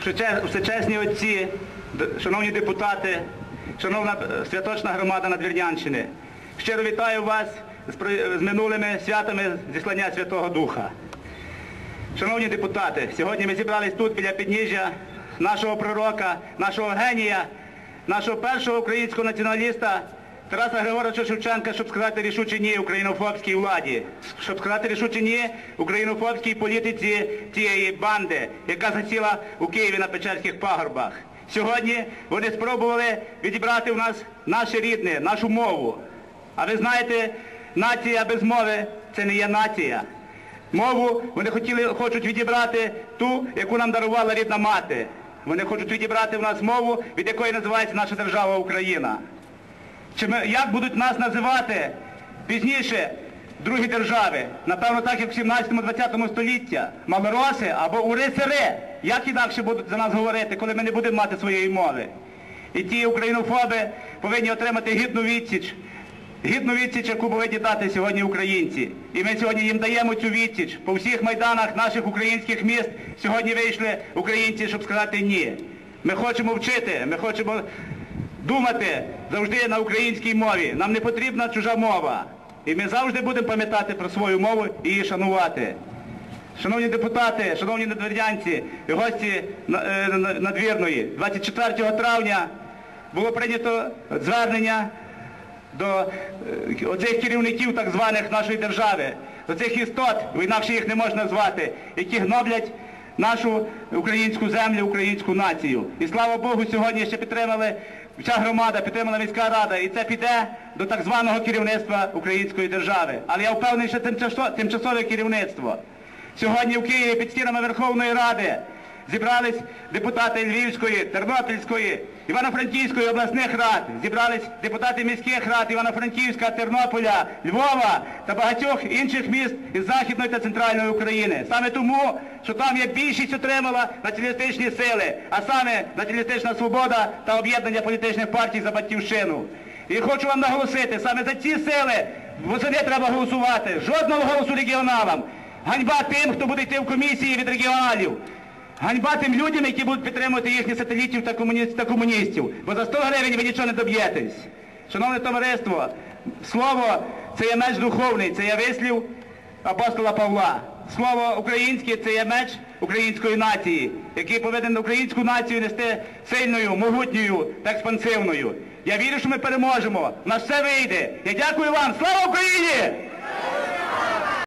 Всече- всечесні отці, шановні депутати, шановна е, святочна громада Надвірнянщини. Щиро вітаю вас з минулими святами зіслання Святого Духа. Шановні депутати, сьогодні ми зібрались тут біля підніжжя нашого пророка, нашого генія, нашого першого українського націоналіста Тараса Григоровича Шевченка, щоб сказати рішуче ні українофобській владі, щоб сказати рішуче ні українофобській політиці цієї банди, яка засіла у Києві на Печерських пагорбах. Сьогодні вони спробували відібрати в нас наше рідне, нашу мову. А ви знаєте, нація без мови це не є нація. Мову вони хотіли, хочуть відібрати ту, яку нам дарувала рідна мати. Вони хочуть відібрати в нас мову, від якої називається наша держава Україна. Чи ми, як будуть нас називати пізніше другі держави? Напевно, так як в 17-20 століття. Малороси або ури-сири. Як інакше будуть за нас говорити, коли ми не будемо мати своєї мови? І ті українофоби повинні отримати гідну відсіч. Гідну відсіч, яку повинні дати сьогодні українці. І ми сьогодні їм даємо цю відсіч. По всіх майданах наших українських міст сьогодні вийшли українці, щоб сказати ні. Ми хочемо вчити, ми хочемо думати завжди на українській мові. Нам не потрібна чужа мова. І ми завжди будемо пам'ятати про свою мову і її шанувати. Шановні депутати, шановні надвірнянці гості е, на- надвірної, 24 травня було прийнято звернення до е, оцих керівників так званих нашої держави, до цих істот, інакше їх не можна звати, які гноблять нашу українську землю, українську націю. І слава Богу, сьогодні ще підтримали вся громада, підтримала міська рада, і це піде до так званого керівництва української держави. Але я впевнений, що тимчасо- тимчасове керівництво. Сьогодні в Києві під стінами Верховної Ради зібрались депутати Львівської, Тернопільської, Івано-Франківської обласних рад, зібрались депутати міських рад Івано-Франківська, Тернополя, Львова та багатьох інших міст із Західної та Центральної України. Саме тому, що там є більшість отримала націоналістичні сили, а саме націоналістична свобода та об'єднання політичних партій за батьківщину. І хочу вам наголосити, саме за ці сили восени треба голосувати. Жодного голосу регіоналам. Ганьба тим, хто буде йти в комісії від регіоналів. Ганьба тим людям, які будуть підтримувати їхніх сателітів та комуні- та комуністів. Бо за 100 гривень ви нічого не доб'єтесь. Шановне товариство, слово це є меч духовний, це є вислів апостола Павла. Слово українське це є меч української нації, який повинен українську націю нести сильною, могутньою та експансивною. Я вірю, що ми переможемо. У нас все вийде. Я дякую вам. Слава Україні!